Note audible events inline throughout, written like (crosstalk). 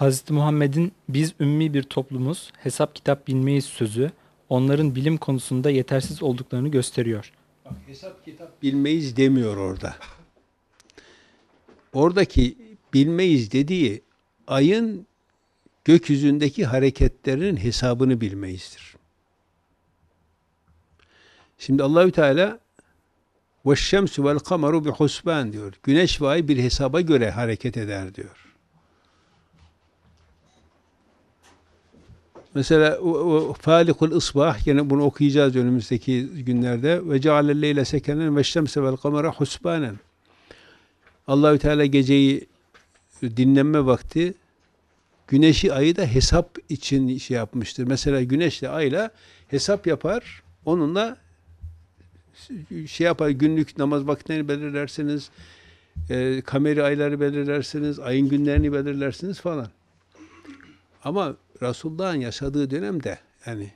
Hz. Muhammed'in biz ümmi bir toplumuz, hesap kitap bilmeyiz sözü onların bilim konusunda yetersiz olduklarını gösteriyor. Bak, hesap kitap bilmeyiz demiyor orada. (laughs) Oradaki bilmeyiz dediği ayın gökyüzündeki hareketlerinin hesabını bilmeyizdir. Şimdi Allahü Teala ve şemsu vel kameru bi husban diyor. Güneş ve ay bir hesaba göre hareket eder diyor. Mesela falikul ısbah yine bunu okuyacağız önümüzdeki günlerde ve cealel leyle sekenen ve şemse vel kamera husbanen. Allahü Teala geceyi dinlenme vakti güneşi ayı da hesap için şey yapmıştır. Mesela güneşle ayla hesap yapar. Onunla şey yapar günlük namaz vaktlerini belirlersiniz. E, kameri ayları belirlersiniz. Ayın günlerini belirlersiniz falan. Ama Resulullah'ın yaşadığı dönemde yani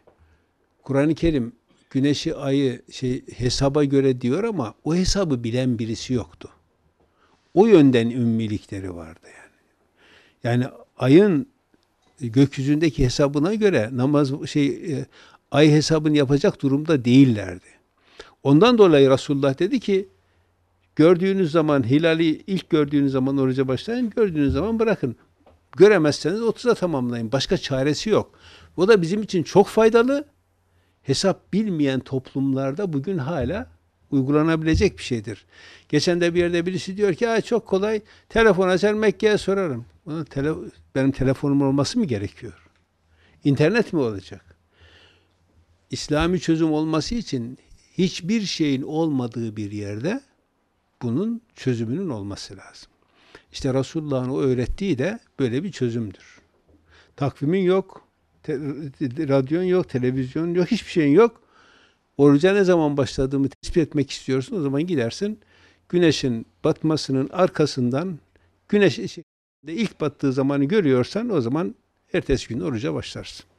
Kur'an-ı Kerim güneşi ayı şey hesaba göre diyor ama o hesabı bilen birisi yoktu. O yönden ümmilikleri vardı yani. Yani ayın gökyüzündeki hesabına göre namaz şey e, ay hesabını yapacak durumda değillerdi. Ondan dolayı Resulullah dedi ki gördüğünüz zaman hilali ilk gördüğünüz zaman oruca başlayın, gördüğünüz zaman bırakın. Göremezseniz 30'a tamamlayın. Başka çaresi yok. Bu da bizim için çok faydalı. Hesap bilmeyen toplumlarda bugün hala uygulanabilecek bir şeydir. Geçen de bir yerde birisi diyor ki çok kolay telefon açar Mekke'ye sorarım. Bana tele, benim telefonum olması mı gerekiyor? İnternet mi olacak? İslami çözüm olması için hiçbir şeyin olmadığı bir yerde bunun çözümünün olması lazım. İşte Resulullah'ın o öğrettiği de böyle bir çözümdür. Takvimin yok, te, radyon yok, televizyon yok, hiçbir şeyin yok. Oruca ne zaman başladığımı tespit etmek istiyorsun, o zaman gidersin. Güneşin batmasının arkasından güneş ilk battığı zamanı görüyorsan o zaman ertesi gün oruca başlarsın.